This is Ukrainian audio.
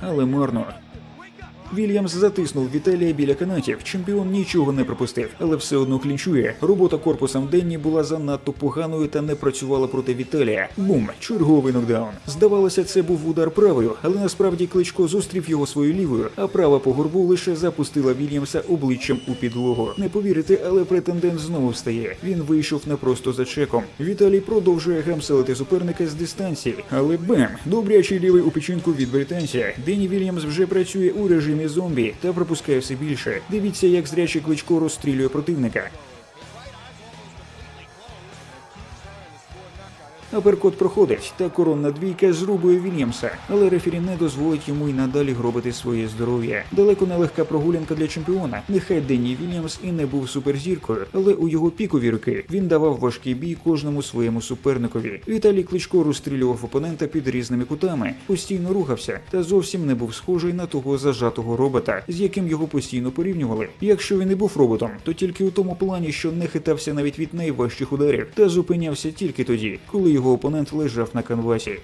але марно. Вільямс затиснув Віталія біля канатів. Чемпіон нічого не пропустив, але все одно клінчує. Робота корпусом Денні була занадто поганою та не працювала проти Віталія. Бум, черговий нокдаун. Здавалося, це був удар правою, але насправді кличко зустрів його своєю лівою, а права по горбу лише запустила Вільямса обличчям у підлогу. Не повірите, але претендент знову встає. Він вийшов не просто за чеком. Віталій продовжує гамселити суперника з дистанції, але бем, добрячий лівий у печінку від британця. Дені Вільямс вже працює у режимі зомбі та пропускає все більше. Дивіться, як зрячий кличко розстрілює противника. Аперкот проходить, та коронна двійка зрубує Вільямса, але рефері не дозволить йому й надалі гробити своє здоров'я. Далеко не легка прогулянка для чемпіона. Нехай Денні Вільямс і не був суперзіркою, але у його пікові роки він давав важкий бій кожному своєму суперникові. Віталій Кличко розстрілював опонента під різними кутами, постійно рухався та зовсім не був схожий на того зажатого робота, з яким його постійно порівнювали. Якщо він і був роботом, то тільки у тому плані, що не хитався навіть від найважчих ударів, та зупинявся тільки тоді, коли його опонент лежав на канвасі.